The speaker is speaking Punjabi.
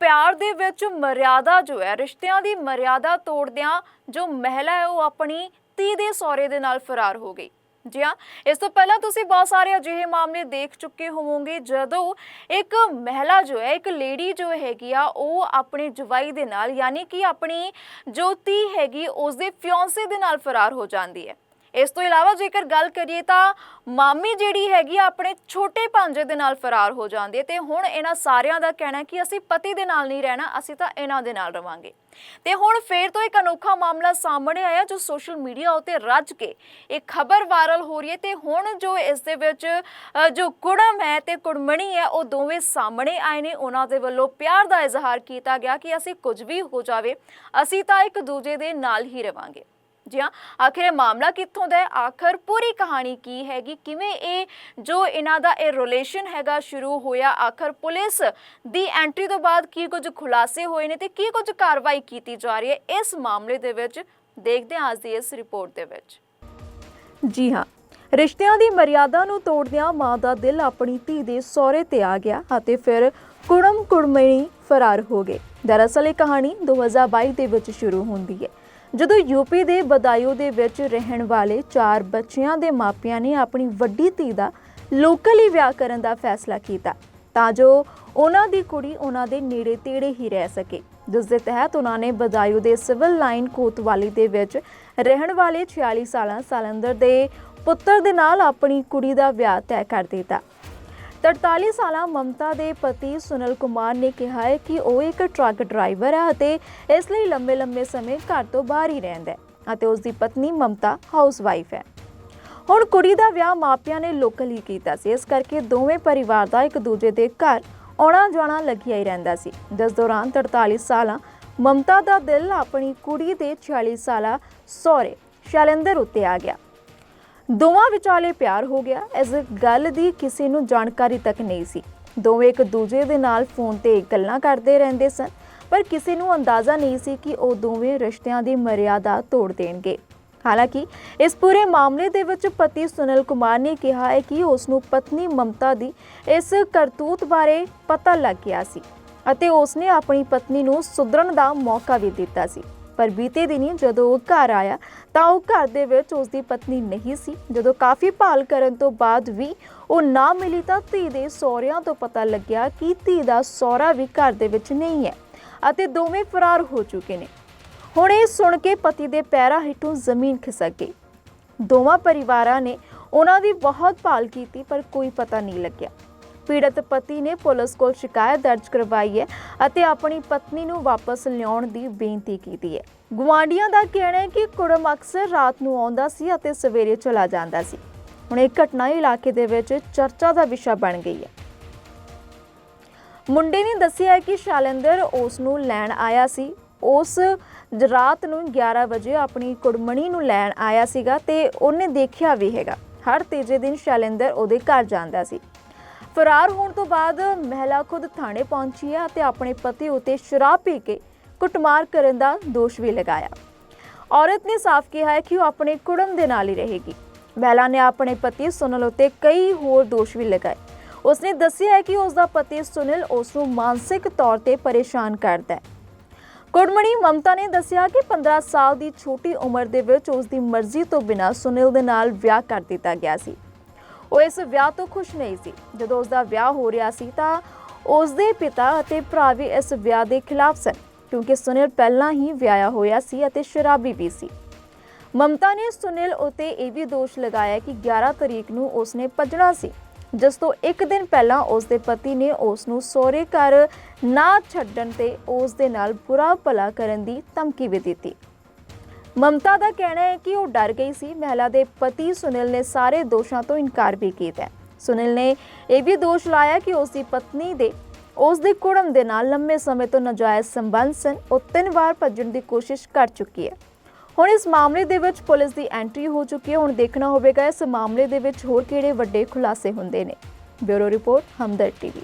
ਪਿਆਰ ਦੇ ਵਿੱਚ ਮਰਿਆਦਾ ਜੋ ਹੈ, ਰਿਸ਼ਤਿਆਂ ਦੀ ਮਰਿਆਦਾ ਤੋੜਦਿਆਂ ਜੋ ਮਹਿਲਾ ਹੈ, ਉਹ ਆਪਣੀ ਧੀ ਦੇ ਸਹੁਰੇ ਦੇ ਨਾਲ ਫਰਾਰ ਹੋ ਗਈ। ਜੀ ਹਾਂ, ਇਸ ਤੋਂ ਪਹਿਲਾਂ ਤੁਸੀਂ ਬਹੁਤ ਸਾਰੇ ਅਜਿਹੇ ਮਾਮਲੇ ਦੇਖ ਚੁੱਕੇ ਹੋਵੋਗੇ, ਜਦੋਂ ਇੱਕ ਮਹਿਲਾ ਜੋ ਹੈ, ਇੱਕ ਲੇਡੀ ਜੋ ਹੈਗੀ ਆ, ਉਹ ਆਪਣੇ ਜਵਾਈ ਦੇ ਨਾਲ, ਯਾਨੀ ਕਿ ਆਪਣੀ ਜੋ ਧੀ ਹੈਗੀ ਉਸ ਦੇ ਫਿਓਂਸੇ ਦੇ ਨਾਲ ਫਰਾਰ ਹੋ ਜਾਂਦੀ ਹੈ। ਇਸ ਤੋਂ ਇਲਾਵਾ ਜੇਕਰ ਗੱਲ ਕਰੀਏ ਤਾਂ ਮਾਮੀ ਜਿਹੜੀ ਹੈਗੀ ਆ, ਆਪਣੇ ਛੋਟੇ ਭਾਂਜੇ ਦੇ ਨਾਲ ਫਰਾਰ ਹੋ ਜਾਂਦੀ ਹੈ ਤੇ ਹੁਣ ਇਹਨਾਂ ਸਾਰਿਆਂ ਦਾ ਕਹਿਣਾ ਕਿ ਅਸੀਂ ਪਤੀ ਦੇ ਨਾਲ ਨਹੀਂ ਰਹਿਣਾ, ਅਸੀਂ ਤਾਂ ਇਹਨਾਂ ਦੇ ਨਾਲ ਰਵਾਂਗੇ। ਤੇ ਹੁਣ ਫੇਰ ਤੋਂ ਇੱਕ ਅਨੋਖਾ ਮਾਮਲਾ ਸਾਹਮਣੇ ਆਇਆ ਜੋ ਸੋਸ਼ਲ ਮੀਡੀਆ ਉਤੇ ਰੱਜ ਕੇ ਇਹ ਖਬਰ ਵਾਇਰਲ ਹੋ ਰਹੀ ਹੈ ਤੇ ਹੁਣ ਜੋ ਇਸ ਦੇ ਵਿੱਚ ਜੋ ਕੁੜਮ ਹੈ ਤੇ ਕੁੜਮਣੀ ਹੈ, ਉਹ ਦੋਵੇਂ ਸਾਹਮਣੇ ਆਏ ਨੇ। ਉਹਨਾਂ ਦੇ ਵੱਲੋਂ ਪਿਆਰ ਦਾ ਇਜ਼ਹਾਰ ਕੀਤਾ ਗਿਆ ਕਿ ਅਸੀਂ ਕੁਝ ਵੀ ਹੋ ਜਾਵੇ, ਅਸੀਂ ਤਾਂ ਇੱਕ ਦੂਜੇ ਦੇ ਨਾਲ ਹੀ ਰਵਾਂਗੇ। ਜੀ ਹਾਂ ਆਖਿਰ ਇਹ ਮਾਮਲਾ ਕਿੱਥੋਂ ਦਾ ਹੈ? ਆਖਰ ਪੂਰੀ ਕਹਾਣੀ ਕੀ ਹੈਗੀ? ਕਿਵੇਂ ਇਹ ਜੋ ਇਹਨਾਂ ਦਾ ਇਹ ਰਿਲੇਸ਼ਨ ਹੈਗਾ ਸ਼ੁਰੂ ਹੋਇਆ, ਆਖਰ ਪੁਲਿਸ ਦੀ ਐਂਟਰੀ ਤੋਂ ਬਾਅਦ ਕੀ ਕੁਝ ਖੁਲਾਸੇ ਹੋਏ ਨੇ ਤੇ ਕੀ ਕੁਝ ਕਾਰਵਾਈ ਕੀਤੀ ਜਾ ਰਹੀ ਹੈ? ਇਸ ਮਾਮਲੇ ਦੇ ਵਿੱਚ ਦੇਖਦੇ ਹਾਂ ਅੱਜ ਦੀ ਇਸ ਰਿਪੋਰਟ ਦੇ ਵਿੱਚ। ਜੀ ਹਾਂ, ਰਿਸ਼ਤਿਆਂ ਦੀ ਮਰਿਆਦਾ ਨੂੰ ਤੋੜਦਿਆਂ ਮਾਂ ਦਾ ਦਿਲ ਆਪਣੀ ਧੀ ਦੇ ਸਹੁਰੇ ਤੇ ਆ ਗਿਆ ਅਤੇ ਫਿਰ ਕੁੜਮ ਕੁੜਮਣੀ ਫਰਾਰ ਹੋ ਗਏ। ਦਰਅਸਲ ਇਹ ਕਹਾਣੀ 2022 ਦੇ ਵਿੱਚ ਸ਼ੁਰੂ ਹੁੰਦੀ ਹੈ। ਜਦੋਂ ਯੂਪੀ ਦੇ ਬਦਾਯੂ ਦੇ ਵਿੱਚ ਰਹਿਣ ਵਾਲੇ ਚਾਰ ਬੱਚਿਆਂ ਦੇ ਮਾਪਿਆਂ ਨੇ ਆਪਣੀ ਵੱਡੀ ਧੀ ਦਾ ਲੋਕਲੀ ਵਿਆਹ ਕਰਨ ਦਾ ਫੈਸਲਾ ਕੀਤਾ, ਤਾਂ ਜੋ ਉਹਨਾਂ ਦੀ ਕੁੜੀ ਉਹਨਾਂ ਦੇ ਨੇੜੇ ਤੇੜੇ ਹੀ ਰਹਿ ਸਕੇ। ਜਿਸ ਦੇ ਤਹਿਤ ਉਹਨਾਂ ਨੇ ਬਦਾਯੂ ਦੇ ਸਿਵਲ ਲਾਈਨ ਕੋਤਵਾਲੀ ਦੇ ਵਿੱਚ ਰਹਿਣ ਵਾਲੇ 46 ਸਾਲਾਂ ਸਾਲੰਦਰ ਦੇ ਪੁੱਤਰ ਦੇ ਨਾਲ ਆਪਣੀ ਕੁੜੀ ਦਾ ਵਿਆਹ ਤੈਅ ਕਰ ਦਿੱਤਾ। 43 ਸਾਲਾ ਮਮਤਾ ਦੇ ਪਤੀ ਸੁਨਲ ਕੁਮਾਰ ਨੇ ਕਿਹਾ ਹੈ ਕਿ ਉਹ ਇੱਕ ਟਰੱਕ ਡਰਾਈਵਰ ਹੈ ਅਤੇ ਇਸ ਲਈ ਲੰਬੇ-ਲੰਬੇ ਸਮੇਂ ਘਰ ਤੋਂ ਬਾਹਰ ਹੀ ਰਹਿੰਦਾ ਹੈ ਅਤੇ ਉਸ ਦੀ ਪਤਨੀ ਮਮਤਾ ਹਾਊਸਵਾਈਫ ਹੈ। ਹੁਣ ਕੁੜੀ ਦਾ ਵਿਆਹ ਮਾਪਿਆਂ ਨੇ ਲੋਕਲ ਹੀ ਕੀਤਾ ਸੀ। ਇਸ ਕਰਕੇ ਦੋਵੇਂ ਪਰਿਵਾਰ ਦਾ ਇੱਕ ਦੂਜੇ ਦੇ ਘਰ ਆਉਣਾ ਜਾਣਾ ਲੱਗਿਆ ਹੀ ਰਹਿੰਦਾ ਸੀ। ਜਿਸ ਦੌਰਾਨ 43 ਸਾਲਾਂ ਮਮਤਾ ਦਾ ਦਿਲ ਆਪਣੀ ਕੁੜੀ ਦੇ 46 ਸਾਲਾ ਸਹੁਰੇ ਸ਼ੈਲੰਦਰ ਉੱਤੇ ਆ ਗਿਆ। ਦੋਵਾਂ ਵਿਚਾਲੇ ਪਿਆਰ ਹੋ ਗਿਆ, ਇਸ ਗੱਲ ਦੀ ਕਿਸੇ ਨੂੰ ਜਾਣਕਾਰੀ ਤੱਕ ਨਹੀਂ ਸੀ। ਦੋਵੇਂ ਇੱਕ ਦੂਜੇ ਦੇ ਨਾਲ ਫੋਨ ਤੇ ਗੱਲਾਂ ਕਰਦੇ ਰਹਿੰਦੇ ਸਨ, ਪਰ ਕਿਸੇ ਨੂੰ ਅੰਦਾਜ਼ਾ ਨਹੀਂ ਸੀ ਕਿ ਉਹ ਦੋਵੇਂ ਰਿਸ਼ਤਿਆਂ ਦੀ ਮਰਿਆਦਾ ਤੋੜ ਦੇਣਗੇ। ਹਾਲਾਂਕਿ, ਇਸ ਪੂਰੇ ਮਾਮਲੇ ਦੇ ਵਿੱਚ ਪਤੀ ਸੁਨੀਲ ਕੁਮਾਰ ਨੇ ਕਿਹਾ ਹੈ ਕਿ ਉਸ ਨੂੰ ਪਤਨੀ ਮਮਤਾ ਦੀ ਇਸ ਕਰਤੂਤ ਬਾਰੇ ਪਤਾ ਲੱਗ ਗਿਆ ਸੀ ਅਤੇ ਉਸ ਨੇ ਆਪਣੀ ਪਤਨੀ ਨੂੰ ਸੁਧਰਨ ਦਾ ਮੌਕਾ ਵੀ ਦਿੱਤਾ ਸੀ। ਪਰ ਬੀਤੇ ਦਿਨੀ ਜਦੋਂ ਉਹ ਘਰ ਆਇਆ ਤਾਂ ਉਹ ਘਰ ਦੇ ਵਿੱਚ ਉਸ ਦੀ ਪਤਨੀ ਨਹੀਂ ਸੀ। ਜਦੋਂ ਕਾਫੀ ਭਾਲ ਕਰਨ ਤੋਂ ਬਾਅਦ ਵੀ ਉਹ ਨਾ ਮਿਲੀ ਤਾਂ ਧੀ ਦੇ ਸਹੁਰਿਆਂ ਤੋਂ ਪਤਾ ਲੱਗਿਆ ਕਿ ਧੀ ਦਾ ਸਹੁਰਾ ਵੀ ਘਰ ਦੇ ਵਿੱਚ ਨਹੀਂ ਹੈ ਅਤੇ ਦੋਵੇਂ ਫਰਾਰ ਹੋ ਚੁੱਕੇ ਨੇ। ਹੁਣ ਇਹ ਸੁਣ ਕੇ ਪਤੀ ਦੇ ਪੈਰਾਂ ਹੇਠੋਂ ਜ਼ਮੀਨ ਖਿਸਕ ਗਈ। ਦੋਵਾਂ ਪਰਿਵਾਰਾਂ ਨੇ ਉਹਨਾਂ ਦੀ ਬਹੁਤ ਭਾਲ ਕੀਤੀ ਪਰ ਕੋਈ ਪਤਾ ਨਹੀਂ ਲੱਗਿਆ। ਪੀੜਤ ਪਤੀ ਨੇ ਪੁਲਿਸ ਕੋਲ ਸ਼ਿਕਾਇਤ ਦਰਜ ਕਰਵਾਈ ਹੈ ਅਤੇ ਆਪਣੀ ਪਤਨੀ ਨੂੰ ਵਾਪਸ ਲਿਆਉਣ ਦੀ ਬੇਨਤੀ ਕੀਤੀ ਹੈ। ਗੁਆਂਢੀਆਂ ਦਾ ਕਹਿਣਾ ਹੈ ਕਿ ਕੁੜਮ ਅਕਸਰ ਰਾਤ ਨੂੰ ਆਉਂਦਾ ਸੀ ਅਤੇ ਸਵੇਰੇ ਚਲਾ ਜਾਂਦਾ ਸੀ। ਹੁਣ ਇਹ ਘਟਨਾ ਇਲਾਕੇ ਦੇ ਵਿੱਚ ਚਰਚਾ ਦਾ ਵਿਸ਼ਾ ਬਣ ਗਈ ਹੈ। ਮੁੰਡੇ ਨੇ ਦੱਸਿਆ ਹੈ ਕਿ ਸ਼ਾਲਿੰਦਰ ਉਸ ਨੂੰ ਲੈਣ ਆਇਆ ਸੀ। ਉਸ ਰਾਤ ਨੂੰ 11 ਵਜੇ ਆਪਣੀ ਕੁੜਮਣੀ ਨੂੰ ਲੈਣ ਆਇਆ ਸੀਗਾ ਤੇ ਉਹਨੇ ਦੇਖਿਆ ਵੀ ਹੈਗਾ। ਹਰ ਤੀਜੇ ਦਿਨ ਸ਼ੈਲਿੰਦਰ ਉਹਦੇ ਘਰ ਜਾਂਦਾ ਸੀ। ਫਰਾਰ ਹੋਣ ਤੋਂ ਬਾਅਦ ਮਹਿਲਾ ਖੁਦ ਥਾਣੇ ਪਹੁੰਚੀ ਹੈ ਅਤੇ ਆਪਣੇ ਪਤੀ ਉਤੇ ਸ਼ਰਾਬ ਪੀ ਕੇ ਕੁੱਟਮਾਰ ਕਰਨ ਦਾ ਦੋਸ਼ ਵੀ ਲਗਾਇਆ। ਔਰਤ ਨੇ ਸਾਫ਼ ਕਿਹਾ ਹੈ ਕਿ ਉਹ ਆਪਣੇ ਕੁੜਮ ਦੇ ਨਾਲ ਹੀ ਰਹੇਗੀ। ਮਹਿਲਾ ਨੇ ਆਪਣੇ ਪਤੀ ਸੁਨੀਲ ਉਤੇ ਕਈ ਹੋਰ ਦੋਸ਼ ਵੀ ਲਗਾਏ। ਉਸਨੇ ਦੱਸਿਆ ਹੈ ਕਿ ਉਸ ਦਾ ਪਤੀ ਸੁਨੀਲ ਉਸ ਨੂੰ ਮਾਨਸਿਕ ਤੌਰ ਤੇ ਪਰੇਸ਼ਾਨ ਕਰਦਾ ਹੈ। ਕੁੜਮਣੀ ਮਮਤਾ ਨੇ ਦੱਸਿਆ ਕਿ 15 ਸਾਲ ਦੀ ਛੋਟੀ ਉਮਰ ਦੇ ਵਿੱਚ ਉਸ ਦੀ ਮਰਜ਼ੀ ਤੋਂ ਬਿਨਾਂ ਸੁਨੀਲ ਦੇ ਨਾਲ ਵਿਆਹ ਕਰ ਦਿੱਤਾ ਗਿਆ ਸੀ। ਉਹ ਇਸ ਵਿਆਹ ਤੋਂ ਖੁਸ਼ ਨਹੀਂ ਸੀ। ਜਦੋਂ ਉਸ ਦਾ ਵਿਆਹ ਹੋ ਰਿਹਾ ਸੀ ਤਾਂ ਉਸ ਦੇ ਪਿਤਾ ਅਤੇ ਭਰਾ ਵੀ ਇਸ ਵਿਆਹ ਦੇ ਖਿਲਾਫ ਸਨ, ਕਿਉਂਕਿ ਸੁਨੀਲ ਪਹਿਲਾਂ ਹੀ ਵਿਆਹਿਆ ਹੋਇਆ ਸੀ ਅਤੇ ਸ਼ਰਾਬੀ ਵੀ ਸੀ। ਮਮਤਾ ਨੇ ਸੁਨੀਲ ਉਤੇ ਇਹ ਵੀ ਦੋਸ਼ ਲਗਾਇਆ ਕਿ 11 ਤਰੀਕ ਨੂੰ ਉਸਨੇ ਭੱਜਣਾ ਸੀ, ਜਿਸ ਤੋਂ ਇੱਕ ਦਿਨ ਪਹਿਲਾਂ ਉਸ ਦੇ ਪਤੀ ਨੇ ਉਸ ਨੂੰ ਸਹੁਰੇ ਘਰ ਨਾ ਛੱਡਣ ਤੇ ਉਸ ਦੇ ਨਾਲ ਬੁਰਾ ਭਲਾ ਕਰਨ ਦੀ ਧਮਕੀ ਵੀ ਦਿੱਤੀ। ਮਮਤਾ ਦਾ ਕਹਿਣਾ ਹੈ ਕਿ ਉਹ ਡਰ ਗਈ ਸੀ। ਮਹਿਲਾ ਦੇ ਪਤੀ ਸੁਨੀਲ ਨੇ ਸਾਰੇ ਦੋਸ਼ਾਂ ਤੋਂ ਇਨਕਾਰ ਵੀ ਕੀਤਾ ਸੁਨੀਲ ਨੇ ਇਹ ਵੀ ਦੋਸ਼ ਲਾਇਆ ਕਿ ਉਸ ਦੀ ਪਤਨੀ ਦੇ ਉਸ ਦੇ ਕੁੜਮ ਦੇ ਨਾਲ ਲੰਮੇ ਸਮੇਂ ਤੋਂ ਨਾਜਾਇਜ਼ ਸੰਬੰਧ ਸਨ। ਉਹ ਤਿੰਨ ਵਾਰ ਭੱਜਣ ਦੀ ਕੋਸ਼ਿਸ਼ ਕਰ ਚੁੱਕੀ ਹੈ। ਹੁਣ ਇਸ ਮਾਮਲੇ ਦੇ ਵਿੱਚ ਪੁਲਿਸ ਦੀ ਐਂਟਰੀ ਹੋ ਚੁੱਕੀ ਹੈ। ਹੁਣ ਦੇਖਣਾ ਹੋਵੇਗਾ ਇਸ ਮਾਮਲੇ ਦੇ ਵਿੱਚ ਹੋਰ ਕਿਹੜੇ ਵੱਡੇ ਖੁਲਾਸੇ ਹੁੰਦੇ ਨੇ। Bureau report Hamdard TV.